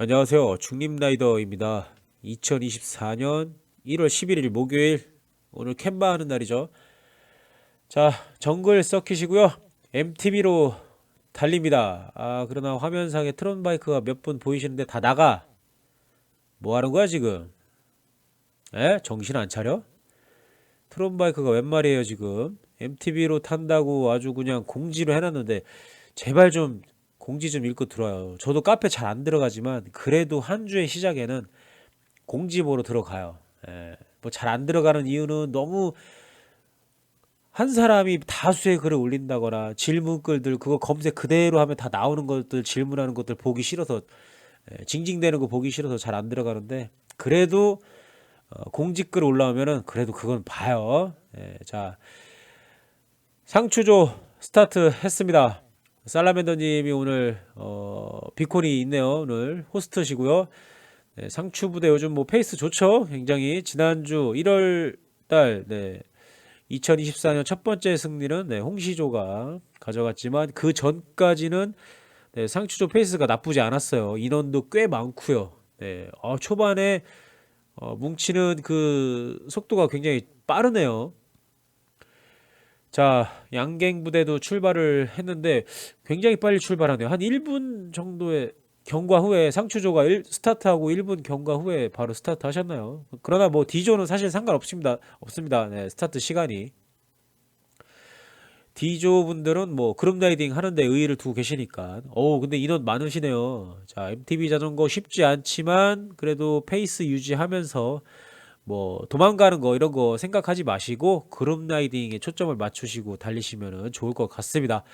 안녕하세요. 중림라이더입니다. 2024년 1월 11일 목요일 오늘 캔바 하는 날이죠. 자, 정글 서킷이고요. MTB로 달립니다. 아, 그러나 화면상에 트론 바이크가 몇 분 보이시는데 다 나가. 뭐 하는 거야, 지금? 에? 정신 안 차려? 트론 바이크가 웬 말이에요, 지금? MTB로 탄다고 아주 그냥 공지로 해놨는데 제발 좀 공지 좀 읽고 들어요. 저도 카페 잘 안 들어가지만 그래도 한 주의 시작에는 공지 보러 들어가요. 예. 뭐잘 안 들어가는 이유는 너무 한 사람이 다수의 글을 올린다거나 질문글들 그거 검색 그대로 하면 다 나오는 것들 질문하는 것들 보기 싫어서 예, 징징대는 거 보기 싫어서 잘 안 들어가는데 그래도 어, 공지글 올라오면은 그래도 그건 봐요. 예, 자 상추조 스타트 했습니다. 살라멘더님이 오늘 어, 비콘이 있네요. 오늘 호스트시고요. 네, 상추 부대 요즘 뭐 페이스 좋죠. 굉장히 지난주 1월 달 네, 2024년 첫 번째 승리는 네, 홍시조가 가져갔지만 그 전까지는 네, 상추조 페이스가 나쁘지 않았어요. 인원도 꽤 많고요. 네, 어, 초반에 어, 뭉치는 그 속도가 굉장히 빠르네요. 자, 양갱 부대도 출발을 했는데 굉장히 빨리 출발하네요. 한 1분 정도의 경과 후에 상추조가 일- 스타트하고 1분 경과 후에 바로 스타트 하셨나요? 그러나 뭐 D조는 사실 상관없습니다. 없습니다. 네, 스타트 시간이. D조 분들은 뭐 그룹 라이딩 하는데 의의를 두고 계시니까. 오, 근데 인원 많으시네요. 자, MTB 자전거 쉽지 않지만 그래도 페이스 유지하면서 뭐 도망가는 거 이런 거 생각하지 마시고 그룹 라이딩에 초점을 맞추시고 달리시면 좋을 것 같습니다.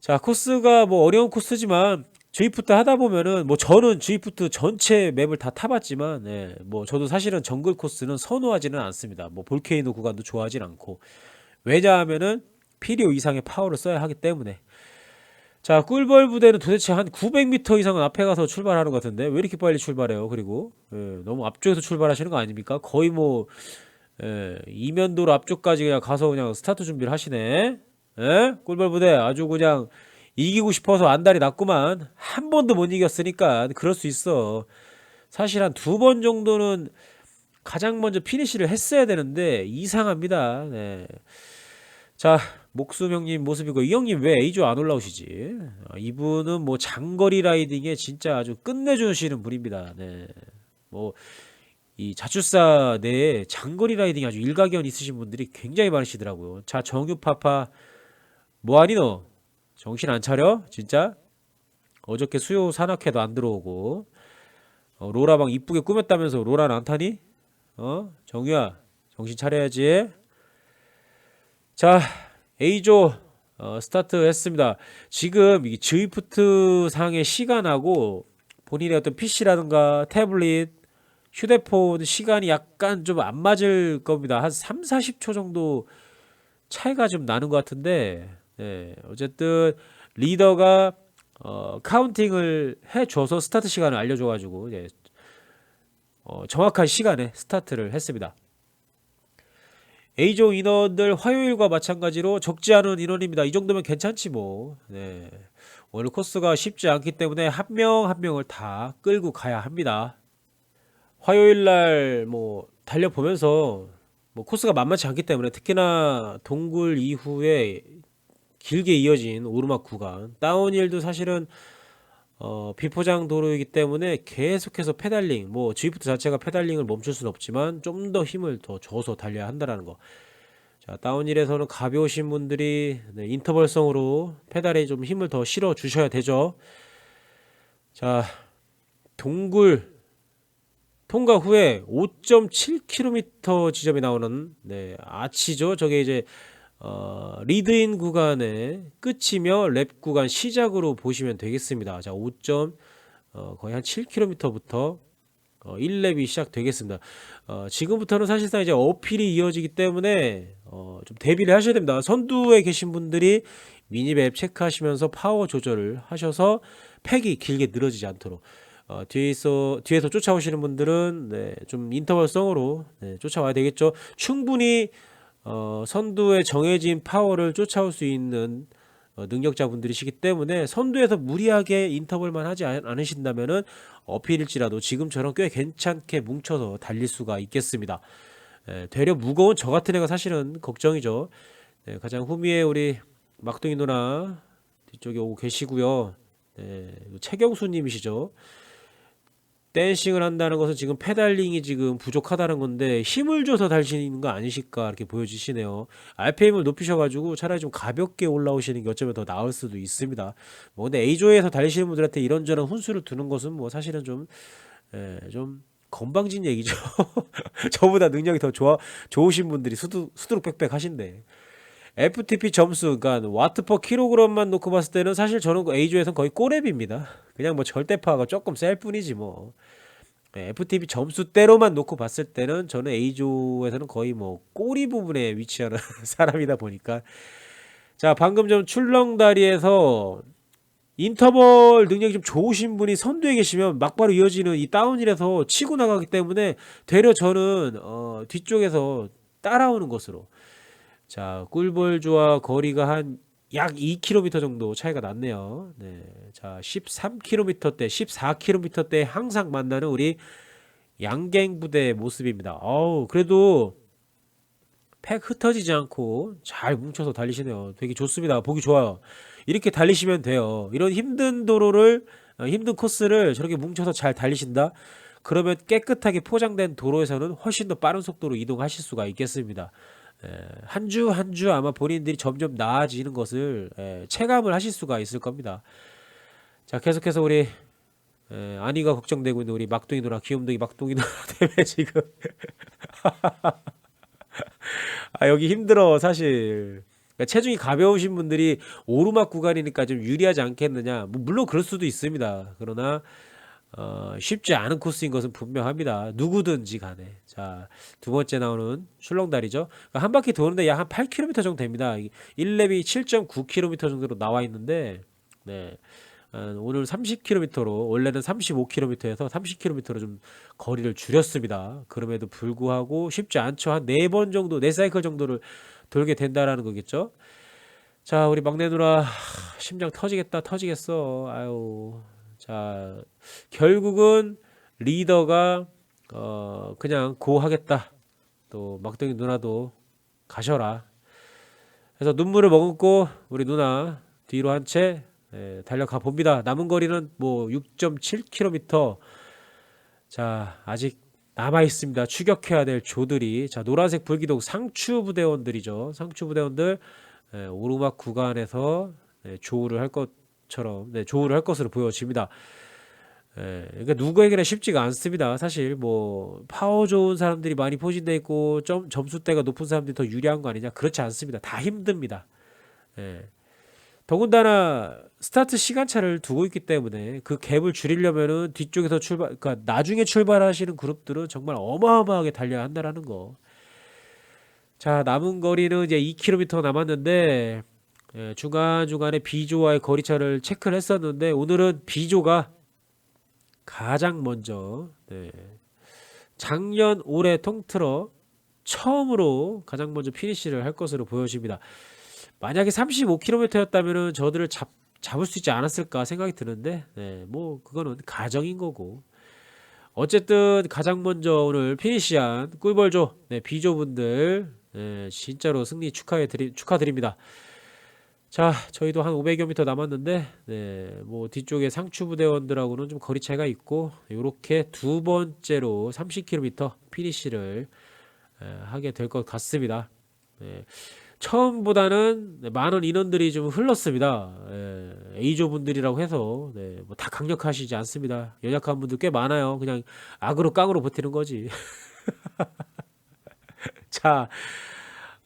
자, 코스가 뭐 어려운 코스지만 주이프트 하다 보면은 뭐 저는 주이프트 전체 맵을 다 타봤지만 예, 뭐 저도 사실은 정글 코스는 선호하지는 않습니다. 뭐 볼케이노 구간도 좋아하진 않고 왜냐하면은 필요 이상의 파워를 써야 하기 때문에 자 꿀벌 부대는 도대체 한 900m 이상은 앞에 가서 출발하는 것 같은데 왜 이렇게 빨리 출발해요? 그리고 예, 너무 앞쪽에서 출발하시는 거 아닙니까? 거의 뭐 예, 이면도로 앞쪽까지 그냥 가서 그냥 스타트 준비를 하시네. 예? 꿀벌 부대 아주 그냥 이기고 싶어서 안달이 났구만. 한 번도 못 이겼으니까 그럴 수 있어. 사실 한 두 번 정도는 가장 먼저 피니시를 했어야 되는데 이상합니다. 네. 자, 목숨 형님 모습이고 이 형님 왜 A조 안 올라오시지? 아, 이분은 뭐 장거리 라이딩에 진짜 아주 끝내주시는 분입니다. 네. 뭐 이 자축사 내에 장거리 라이딩 아주 일가견 있으신 분들이 굉장히 많으시더라고요. 자, 정유파파 뭐하니 너? 정신 안 차려? 진짜? 어저께 수요 산악회도 안 들어오고 어, 로라방 이쁘게 꾸몄다면서 로라는 안 타니? 어? 정유야 정신 차려야지. 자, A조 어, 스타트 했습니다. 지금 이 드위프트 상의 시간하고 본인의 어떤 PC라든가 태블릿, 휴대폰 시간이 약간 좀 안 맞을 겁니다. 한 3, 40초 정도 차이가 좀 나는 것 같은데, 네, 어쨌든 리더가 어, 카운팅을 해줘서 스타트 시간을 알려줘가지고 이제 어, 정확한 시간에 스타트를 했습니다. A조 인원들 화요일과 마찬가지로 적지 않은 인원입니다. 이 정도면 괜찮지 뭐. 네. 오늘 코스가 쉽지 않기 때문에 한명한 명을 다 끌고 가야 합니다. 화요일 날 뭐 달려 보면서 뭐 코스가 만만치 않기 때문에 특히나 동굴 이후에 길게 이어진 오르막 구간 다운힐도 사실은 어, 비포장 도로이기 때문에 계속해서 페달링, 뭐 G프트 자체가 페달링을 멈출 수는 없지만 좀 더 힘을 더 줘서 달려야 한다라는 거. 자, 다운힐에서는 가벼우신 분들이 네, 인터벌성으로 페달에 좀 힘을 더 실어 주셔야 되죠. 자, 동굴 통과 후에 5.7km 지점에 나오는 네, 아치죠. 저게 이제 어, 리드인 구간의 끝이며 랩 구간 시작으로 보시면 되겠습니다. 자, 5. 어, 거의 한 7km부터 어, 1랩이 시작되겠습니다. 어, 지금부터는 사실상 이제 어필이 이어지기 때문에 어, 좀 대비를 하셔야 됩니다. 선두에 계신 분들이 미니맵 체크하시면서 파워 조절을 하셔서 팩이 길게 늘어지지 않도록 어, 뒤에서 뒤에서 쫓아오시는 분들은 네, 좀 인터벌성으로 네, 쫓아와야 되겠죠. 충분히 어, 선두의 정해진 파워를 쫓아올 수 있는 어, 능력자분들이시기 때문에 선두에서 무리하게 인터벌만 하지 않- 않으신다면은 어필일지라도 지금처럼 꽤 괜찮게 뭉쳐서 달릴 수가 있겠습니다. 예, 되려 무거운 저 같은 애가 사실은 걱정이죠. 네, 가장 후미에 우리 막둥이 누나 뒤쪽에 오고 계시고요. 네, 최경수님이시죠. 댄싱을 한다는 것은 지금 페달링이 지금 부족하다는 건데 힘을 줘서 달리시는 거 아니실까 이렇게 보여지시네요. RPM을 높이셔가지고 차라리 좀 가볍게 올라오시는 게 어쩌면 더 나을 수도 있습니다. 뭐 근데 A조에서 달리시는 분들한테 이런저런 훈수를 두는 것은 뭐 사실은 좀, 예, 좀 건방진 얘기죠. 저보다 능력이 더 좋아 좋으신 분들이 수두 수두룩 빽빽 하신데. FTP 점수, 그러니까 와트 퍼 킬로그램만 놓고 봤을 때는 사실 저는 그 A조에서는 거의 꼬랩입니다. 그냥 뭐 절대파가 조금 셀 뿐이지 뭐. 네, FTP 점수대로만 놓고 봤을 때는 저는 A조에서는 거의 뭐 꼬리 부분에 위치하는 사람이다 보니까 자 방금 좀 출렁다리에서 인터벌 능력이 좀 좋으신 분이 선두에 계시면 막바로 이어지는 이 다운힐에서 치고 나가기 때문에 되려 저는 어, 뒤쪽에서 따라오는 것으로 자 꿀벌주와 거리가 한 약 2km 정도 차이가 났네요. 네. 자, 13km대, 14km대 항상 만나는 우리 양갱 부대의 모습입니다. 어우, 그래도 팩 흩어지지 않고 잘 뭉쳐서 달리시네요. 되게 좋습니다. 보기 좋아요. 이렇게 달리시면 돼요. 이런 힘든 도로를 어, 힘든 코스를 저렇게 뭉쳐서 잘 달리신다. 그러면 깨끗하게 포장된 도로에서는 훨씬 더 빠른 속도로 이동하실 수가 있겠습니다. 한 주 한 주 아마 본인들이 점점 나아지는 것을 에, 체감을 하실 수가 있을 겁니다. 자, 계속해서 우리 에, 안위가 걱정되고 있는 우리 막둥이 누나, 귀염둥이 막둥이 누나 때문에 지금 아 여기 힘들어 사실. 그러니까 체중이 가벼우신 분들이 오르막 구간이니까 좀 유리하지 않겠느냐. 뭐 물론 그럴 수도 있습니다. 그러나 어, 쉽지 않은 코스인 것은 분명합니다. 누구든지 간에. 자, 두 번째 나오는 출렁다리죠. 그러니까 한 바퀴 도는데 약 한 8km 정도 됩니다. 1렙이 7.9km 정도로 나와 있는데, 네. 어, 오늘 30km로, 원래는 35km에서 30km로 좀 거리를 줄였습니다. 그럼에도 불구하고 쉽지 않죠. 한 네 번 정도, 네 사이클 정도를 돌게 된다라는 거겠죠. 자, 우리 막내 누나, 하, 심장 터지겠다, 터지겠어. 아유. 자, 결국은 리더가 어 그냥 고하겠다. 또 막둥이 누나도 가셔라. 그래서 눈물을 머금고 우리 누나 뒤로 한채 예, 달려가 봅니다. 남은 거리는 뭐 6.7km. 자, 아직 남아 있습니다. 추격해야 될 조들이 자 노란색 불기둥 상추 부대원들이죠. 상추 부대원들 예, 오르막 구간에서 예, 조우를 할 것 처럼 네, 조우를 할 것으로 보여집니다. 예, 그러니까 누구에게나 쉽지가 않습니다. 사실 뭐 파워 좋은 사람들이 많이 포진돼 있고 점, 점수대가 높은 사람들이 더 유리한 거 아니냐? 그렇지 않습니다. 다 힘듭니다. 예. 더군다나 스타트 시간차를 두고 있기 때문에 그 갭을 줄이려면은 뒤쪽에서 출발, 그러니까 나중에 출발하시는 그룹들은 정말 어마어마하게 달려야 한다라는 거. 자, 남은 거리는 이제 2km 남았는데 예, 중간중간에 B조와의 거리차를 체크를 했었는데 오늘은 B조가 가장 먼저 네. 작년 올해 통틀어 처음으로 가장 먼저 피니시를 할 것으로 보여집니다. 만약에 35km였다면은 저들을 잡, 잡을 수 있지 않았을까 생각이 드는데 네, 뭐 그거는 가정인 거고 어쨌든 가장 먼저 오늘 피니시한 꿀벌조 네, B조분들 네, 진짜로 승리 축하해 드리, 축하드립니다. 자, 저희도 한 500여 미터 남았는데, 네, 뭐 뒤쪽에 상추 부대원들하고는 좀 거리 차이가 있고, 요렇게 두 번째로 30km 피니시를 에, 하게 될 것 같습니다. 네, 처음보다는 네, 많은 인원들이 좀 흘렀습니다. 예, A조 분들이라고 해서 네, 뭐 다 강력하시지 않습니다. 연약한 분들 꽤 많아요. 그냥 악으로 깡으로 버티는 거지. 자,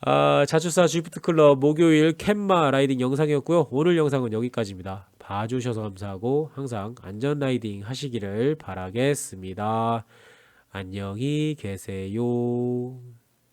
아, 자주사 주프트 클럽 목요일 캔마 라이딩 영상이었고요. 오늘 영상은 여기까지입니다. 봐주셔서 감사하고 항상 안전 라이딩 하시기를 바라겠습니다. 안녕히 계세요.